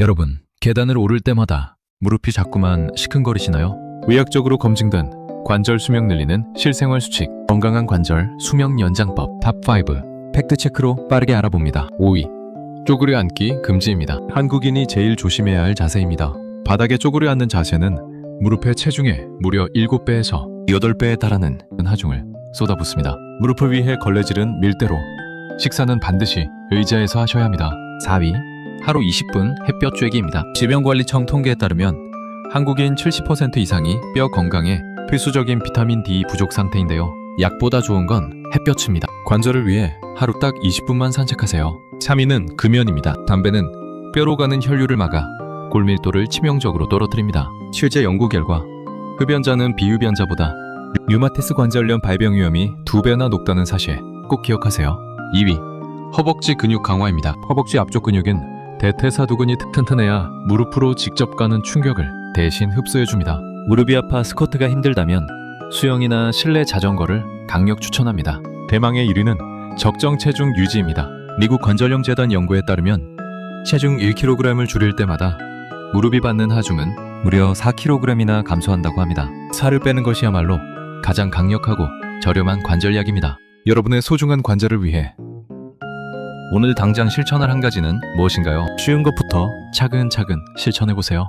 여러분, 계단을 오를 때마다 무릎이 자꾸만 시큰거리시나요? 의학적으로 검증된 관절 수명 늘리는 실생활 수칙 건강한 관절 수명 연장법 탑5 팩트 체크로 빠르게 알아봅니다. 5위 쪼그려 앉기 금지입니다. 한국인이 제일 조심해야 할 자세입니다. 바닥에 쪼그려 앉는 자세는 무릎의 체중의 무려 7배에서 8배에 달하는 하중을 쏟아붓습니다. 무릎을 위해 걸레질은 밀대로, 식사는 반드시 의자에서 하셔야 합니다. 4위 하루 20분 햇볕 쬐기입니다. 질병관리청 통계에 따르면 한국인 70% 이상이 뼈 건강에 필수적인 비타민 D 부족 상태인데요. 약보다 좋은 건 햇볕입니다. 관절을 위해 하루 딱 20분만 산책하세요. 3위는 금연입니다. 담배는 뼈로 가는 혈류를 막아 골밀도를 치명적으로 떨어뜨립니다. 실제 연구 결과 흡연자는 비흡연자보다 류마티스 관절염 발병 위험이 두 배나 높다는 사실 꼭 기억하세요. 2위 허벅지 근육 강화입니다. 허벅지 앞쪽 근육은 대퇴사두근이 튼튼해야 무릎으로 직접 가는 충격을 대신 흡수해줍니다. 무릎이 아파 스쿼트가 힘들다면 수영이나 실내 자전거를 강력 추천합니다. 대망의 1위는 적정 체중 유지입니다. 미국 관절염 재단 연구에 따르면 체중 1kg을 줄일 때마다 무릎이 받는 하중은 무려 4kg이나 감소한다고 합니다. 살을 빼는 것이야말로 가장 강력하고 저렴한 관절약입니다. 여러분의 소중한 관절을 위해 오늘 당장 실천할 한 가지는 무엇인가요? 쉬운 것부터 차근차근 실천해 보세요.